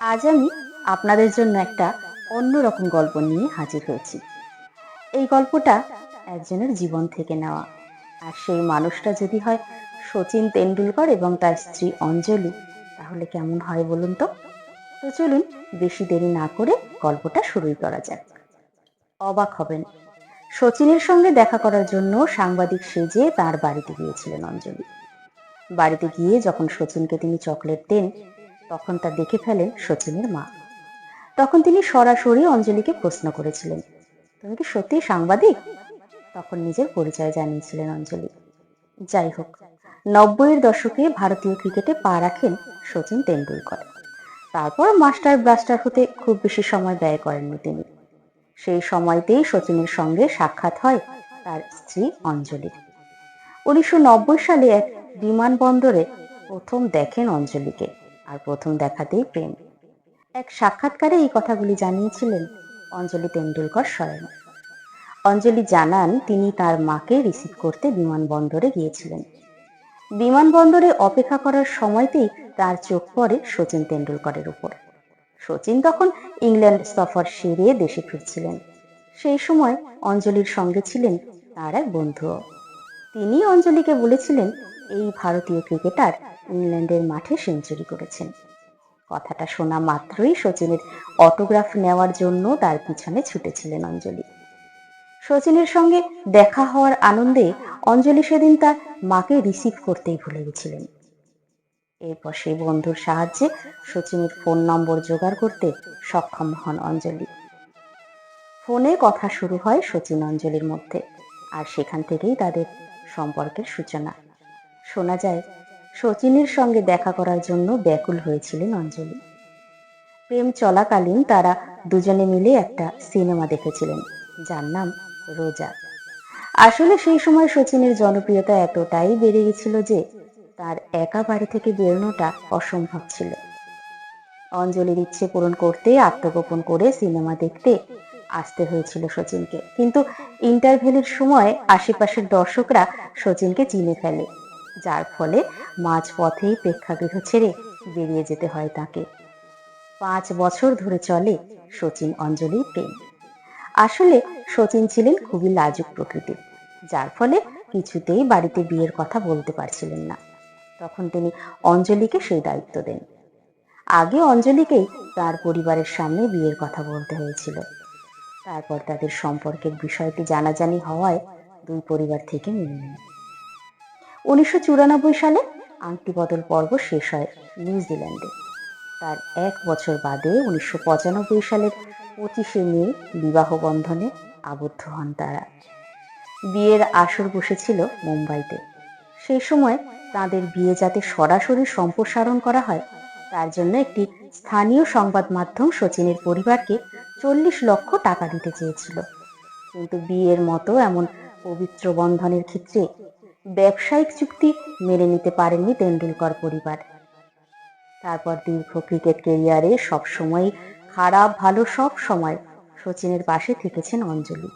আজ আমি আপনাদের জন্য একটা অন্যরকম গল্প নিয়ে হাজির হয়েছি। এই গল্পটা একজনের জীবন থেকে নেওয়া। আর সেই মানুষটা যদি হয় সচিন তেন্ডুলকর এবং তার স্ত্রী অঞ্জলি, তাহলে কেমন হয় বলুন তো? তো চলুন বেশি দেরি না করে গল্পটা শুরুই করা যাক। অবাক হবেন। সচিনের সঙ্গে দেখা করার জন্য সাংবাদিক সেজে তার বাড়িতে গিয়েছিলেন অঞ্জলি। বাড়িতে গিয়ে যখন সচিনকে তিনি চকলেট দেন তখন তা দেখে ফেলেন সচিনের মা। তখন তিনি সরাসরি অঞ্জলিকে প্রশ্ন করেছিলেন, তুমি কি সত্যি সাংবাদিক? তখন নিজের পরিচয় জানিয়েছিলেন অঞ্জলি। যাই হোক, নব্বইয়ের দশকে ভারতীয় ক্রিকেটে পা রাখেন সচিন তেন্ডুলকর। তারপর মাস্টার ব্লাস্টার হতে খুব বেশি সময় ব্যয় করেননি তিনি। সেই সময়তেই সচিনের সঙ্গে সাক্ষাৎ হয় তার স্ত্রী অঞ্জলির। উনিশশো নব্বই সালে এক বিমানবন্দরে প্রথম দেখেন অঞ্জলিকে। আর প্রথম দেখাতেই প্রেম। এক সাক্ষাৎকারে এই কথাগুলি জানিয়েছিলেন অঞ্জলি তেন্ডুলকর স্বয়ং। অঞ্জলি জানান, তিনি তার মাকে রিসিভ করতে বিমানবন্দরে গিয়েছিলেন। বিমানবন্দরে অপেক্ষা করার সময়তেই তার চোখ পড়ে সচিন তেন্ডুলকরের উপর। সচিন তখন ইংল্যান্ড সফর সেরে দেশে ফিরছিলেন। সেই সময় অঞ্জলির সঙ্গে ছিলেন তার এক বন্ধুও। তিনি অঞ্জলিকে বলেছিলেন এই ভারতীয় ক্রিকেটার ইংল্যান্ডের মাঠে সেঞ্চুরি করেছেন। কথাটা শোনা মাত্রই সচিনের অটোগ্রাফ নেওয়ার জন্য তার পিছনে ছুটেছিলেন অঞ্জলি। সচিনের সঙ্গে দেখা হওয়ার আনন্দে অঞ্জলি সেদিন তার মাকে রিসিভ করতেই ভুলে গেছিলেন। এরপর সেই বন্ধুর সাহায্যে সচিনের ফোন নম্বর জোগাড় করতে সক্ষম হন অঞ্জলি। ফোনে কথা শুরু হয় সচিন অঞ্জলির মধ্যে, আর সেখান থেকেই তাদের সম্পর্কের সূচনা। শোনা যায় সচিনের সঙ্গে দেখা করার জন্য ব্যাকুল হয়েছিলেন অঞ্জলি। প্রেম চলাকালীন তারা দুজনে মিলে একটা সিনেমা দেখেছিলেন, যার নাম রোজা। আসলে সেই সময় সচিনের জনপ্রিয়তা এতটাই বেড়ে গেছিল যে তার একা বাড়ি থেকে বেরোনোটা অসম্ভব ছিল। অঞ্জলির ইচ্ছে পূরণ করতে, আত্মগোপন করে সিনেমা দেখতে আসতে হয়েছিল সচিনকে কিন্তু ইন্টারভেলের সময় আশেপাশের দর্শকরা সচিনকে চিনে ফেলে। যার ফলে মাঝ পথেই প্রেক্ষাগৃহ ছেড়ে বেরিয়ে যেতে হয় তাকে। পাঁচ বছর ধরে চলে সচিন অঞ্জলির প্রেম। আসলে সচিন ছিলেন খুবই লাজুক প্রকৃতির, যার ফলে কিছুতেই বাড়িতে বিয়ের কথা বলতে পারছিলেন না। তখন তিনি অঞ্জলিকে সেই দায়িত্ব দেন। আগে অঞ্জলিকেই তার পরিবারের সামনে বিয়ের কথা বলতে হয়েছিল। তারপর তাদের সম্পর্কের বিষয়টি জানাজানি হওয়ায় দুই পরিবার থেকে মেনে নেন উনিশশো চুরানব্বই সালে আংটি বদল পর্ব শেষ হয় নিউজিল্যান্ডে। তার এক বছর বাদে উনিশশো পঁচানব্বই সালের পঁচিশে মে বিবাহ বন্ধনে আবদ্ধ হন তারা। বিয়ের আসর বসেছিল মুম্বাইতে। সেই সময় তাদের বিয়ে যাতে সরাসরি সম্প্রসারণ করা হয়, তার জন্য একটি স্থানীয় সংবাদ মাধ্যম সচিনের পরিবারকে চল্লিশ লক্ষ টাকা দিতে চেয়েছিল। কিন্তু বিয়ের মতো এমন পবিত্র বন্ধনের ক্ষেত্রে ব্যবসায়িক চুক্তি মেনে নিতে পারেননি তেন্ডুলকর পরিবার। তারপর দীর্ঘ ক্রিকেট কেরিয়ারে সবসময় খারাপ, ভালো সব সময় সচিনের পাশে থেকেছেন অঞ্জলি।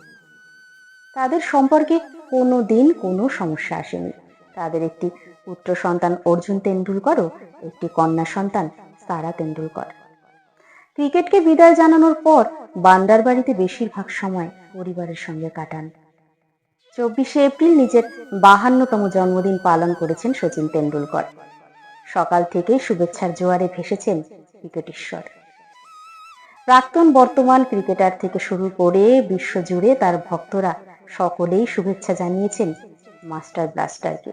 তাদের সম্পর্কে কোনো দিন কোনো সমস্যা আসেনি। তাদের একটি পুত্র সন্তান অর্জুন তেন্ডুলকরও একটি কন্যা সন্তান সারা তেন্ডুলকর। ক্রিকেটকে বিদায় জানানোর পর বান্দার বাড়িতে বেশিরভাগ সময় পরিবারের সঙ্গে কাটান। চব্বিশে এপ্রিল নিজের বাহান্নতম জন্মদিন পালন করেছেন সচিন তেন্ডুলকর। সকাল থেকেই শুভেচ্ছার জোয়ারে ভেসেছেন ক্রিকেটেশ্বর। প্রাক্তন বর্তমান ক্রিকেটার থেকে শুরু করে বিশ্বজুড়ে তার ভক্তরা সকলেই শুভেচ্ছা জানিয়েছেন মাস্টার ব্লাস্টারকে।